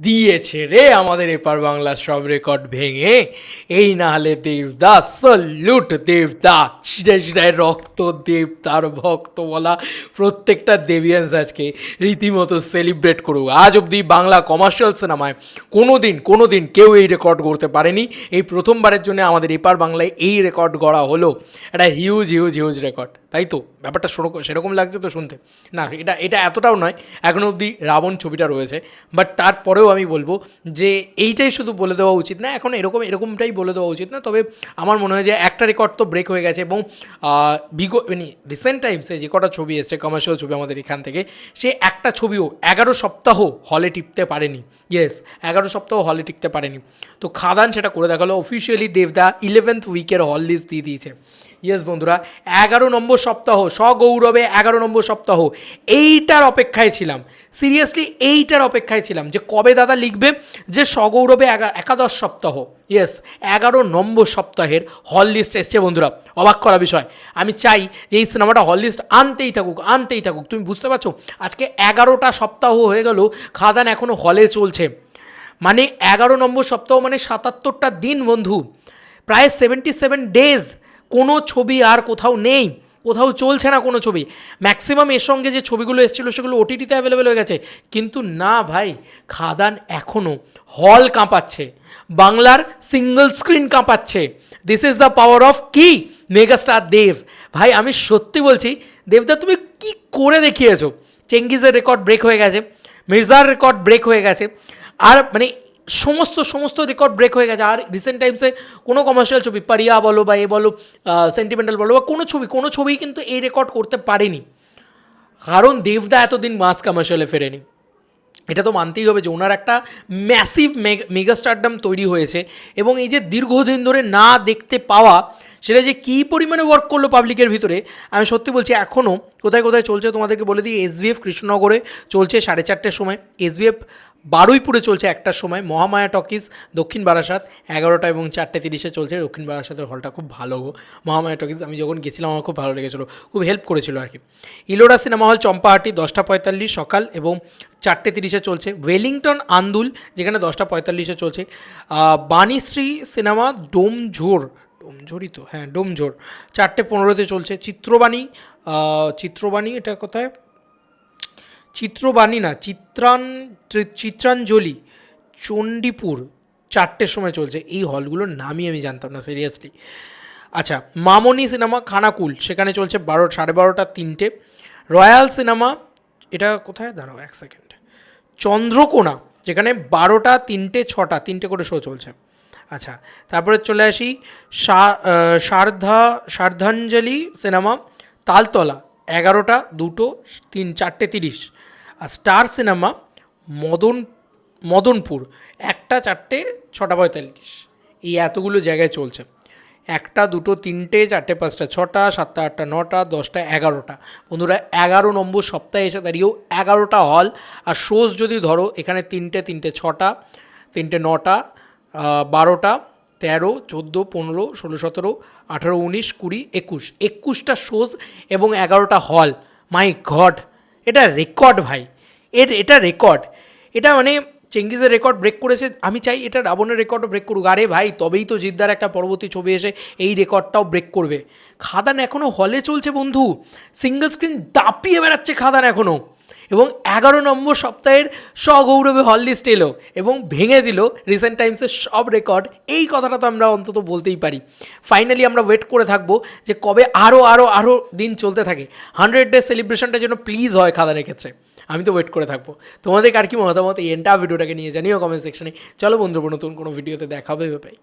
দিয়েছে রে আমাদের এপার বাংলার সব রেকর্ড ভেঙে। এই না হলে দেবদাস সল্যুট দেবদা, ছিঁড়ে ছিঁড়ে রক্ত দেবতার ভক্ত বলা প্রত্যেকটা দেবিয়ান্স আজকে রীতিমতো সেলিব্রেট করুক। আজ অবধি বাংলা কমার্শিয়াল সিনেমায় কোনো দিন কোনো দিন কেউ এই রেকর্ড করতে পারেনি। এই প্রথমবারের জন্য আমাদের এপার বাংলায় এই রেকর্ড গড়া হলো। একটা হিউজ হিউজ হিউজ রেকর্ড তাই তো? ব্যাপারটা সেরকম সেরকম লাগছে তো শুনতে। না, এটা এটা এতটাও নয় এখনও অবধি রাবণ ছবিটা রয়েছে। বাট তারপরেও আমি বলব যে এইটাই শুধু বলে দেওয়া উচিত না, এখন এরকম, এরকমটাই বলে দেওয়া উচিত না। তবে আমার মনে হয় যে একটা রেকর্ড তো ব্রেক হয়ে গেছে এবং বিগো মানে রিসেন্ট টাইমসে যে কটা ছবি এসছে কমার্শিয়াল ছবি আমাদের এখান থেকে, সে একটা ছবিও এগারো সপ্তাহ হলে টিপতে পারেনি। ইয়েস এগারো সপ্তাহ হলে টিকতে পারেনি। তো খাদান সেটা করে দেখাল। অফিসিয়ালি দেবদা ইলেভেন্থ উইকের হল লিস্ট দিয়ে দিয়েছে। ইয়েস বন্ধুরা, এগারো নম্বর সপ্তাহ, সগৌরবে এগারো নম্বর সপ্তাহ, এইটার অপেক্ষায় ছিলাম। সিরিয়াসলি এইটার অপেক্ষায় ছিলাম যে কবে দাদা লিখবে যে সগৌরবে একাদশ সপ্তাহ। ইয়েস এগারো নম্বর সপ্তাহের হল লিস্ট এসছে বন্ধুরা, অবাক করা বিষয়। আমি চাই যে এই সিনেমাটা হল লিস্ট আনতেই থাকুক আনতেই থাকুক। তুমি বুঝতে পারছ? আজকে এগারোটা সপ্তাহ হয়ে গেল, খাদান এখনও হলে চলছে। মানে এগারো নম্বর সপ্তাহ মানে সাতাত্তরটা দিন বন্ধু। প্রায় সেভেন্টি সেভেন ডেজ কোনো ছবি আর কোথাও নেই, কোথাও চলছে না কোনো ছবি। ম্যাক্সিমাম এর সঙ্গে যে ছবিগুলো এসেছিল সেগুলো ওটিটিতে অ্যাভেলেবেল হয়ে গেছে। কিন্তু না ভাই, খাদান এখনও হল কাঁপাচ্ছে, বাংলার single screen কাঁপাচ্ছে। This is the power of কি মেগাস্টার দেব ভাই, আমি সত্যি বলছি দেবদা তুমি কি করে দেখিয়েছো? চেঙ্গিজের রেকর্ড ব্রেক হয়ে গেছে মির্জার রেকর্ড ব্রেক হয়ে গেছে। আর মানে সমস্ত সমস্ত রেকর্ড ব্রেক হয়ে গেছে। আর রিসেন্ট টাইমসে কোনো কমার্শিয়াল ছবি পারিয়া বলো বা এ বলো সেন্টিমেন্টাল বলো বা কোনো ছবি কোনো ছবি কিন্তু এই রেকর্ড করতে পারেনি। কারণ দেবদা এতদিন মাস কমার্শিয়ালে ফেরেনি। এটা তো মানতেই হবে যে ওনার একটা ম্যাসিভ মেগা স্টারডাম তৈরি হয়েছে এবং এই যে দীর্ঘদিন ধরে না দেখতে পাওয়া, সেটা যে কী পরিমাণে ওয়ার্ক করল পাবলিকের ভিতরে, আমি সত্যি বলছি এখনও কোথায় কোথায় চলছে তোমাদেরকে বলে দিই এসবিএফ কৃষ্ণনগরে চলছে সাড়ে চারটের সময়। এসবিএফ বারুইপুরে চলছে একটার সময়, মহামায়া টকিজ, দক্ষিণ বারাসাত, এগারোটা এবং চারটে তিরিশে চলছে, দক্ষিণ বারাসাতের হলটা খুব ভালো গো। মহামায়া টকিজ, আমি যখন গেছিলাম, আমার খুব ভালো লেগেছিলো, খুব হেল্প করেছিল আর কি। ইলোরা সিনেমা হল, চম্পাহাটি, দশটা পঁয়তাল্লিশ সকাল এবং চারটে তিরিশে চলছে, ওয়েলিংটন আন্দুল, যেখানে দশটা পঁয়তাল্লিশে চলছে বাণীশ্রী সিনেমা, ডোমঝোর, ডোমঝোরই তো হ্যাঁ ডোমঝোর, চারটে পনেরোতে চলছে, চিত্রবাণী চিত্রবাণী এটা কোথায়? চিত্রবাণী না চিত্রান চি- চিত্রাঞ্জলি চণ্ডীপুর চারটের সময় চলছে। এই হলগুলোর নামই আমি জানতাম না সিরিয়াসলি আচ্ছা মামনি সিনেমা খানাকুল, সেখানে চলছে বারো সাড়ে বারোটা তিনটে। রয়্যাল সিনেমা, এটা কোথায়? দাঁড়াও এক সেকেন্ড। চন্দ্রকোনা, যেখানে বারোটা তিনটে, ছটা, তিনটে করে শো চলছে। আচ্ছা তারপরে চলে আসি সারধা সার্ধাঞ্জলি সিনেমা, তালতলা, এগারোটা, দুটো, তিন চারটে তিরিশ। আর স্টার সিনেমা মদন, মদনপুর, একটা চারটে, ছটা পঁয়তাল্লিশ। এই এতগুলো জায়গায় চলছে। একটা, দুটো, তিনটে, চারটে, পাঁচটা, ছটা, সাতটা, আটটা, নটা, দশটা, এগারোটা। বন্ধুরা, এগারো নম্বর সপ্তাহে এসে দাঁড়িয়েও এগারোটা হল। আর শোজ যদি ধরো, এখানে তিনটে তিনটে, ছটা, তিনটে, নটা বারোটা, তেরো, চোদ্দ, পনেরো, ষোলো, সতেরো, আঠেরো, উনিশ, কুড়ি, একুশ। একুশটা শোজ এবং এগারোটা হল। মাই গড, এটা রেকর্ড ভাই। এর, এটা রেকর্ড এটা মানে চেঙ্গিজের রেকর্ড ব্রেক করেছে। আমি চাই এটা রাবণের রেকর্ডও ব্রেক করুক। আরে ভাই, তবেই তো জিদ্দার একটা পরবর্তী ছবি এসে এই রেকর্ডটাও ব্রেক করবে। খাদান এখনও হলে চলছে বন্ধু। সিঙ্গল স্ক্রিন দাপিয়ে বেড়াচ্ছে খাদান এখনও এবং এগারো নম্বর সপ্তাহের সগৌরবে হল লিস্ট এলো এবং ভেঙে দিল রিসেন্ট টাইমসের সব রেকর্ড এই কথাটা তো আমরা অন্তত বলতেই পারি। ফাইনালি আমরা ওয়েট করে থাকব যে কবে আরও আরও আরও দিন চলতে থাকে। হান্ড্রেড ডে সেলিব্রেশনটা যেন প্লিজ হয় খাদানের ক্ষেত্রে। আমি তো ওয়েট করে থাকব। তোমাদের আর কি মতামত? এই এন্টা ভিডিওটাকে নিয়ে জানিও কমেন্ট সেকশনে চলো বন্ধুরা, নতুন কোনো ভিডিওতে দেখা হবে পাই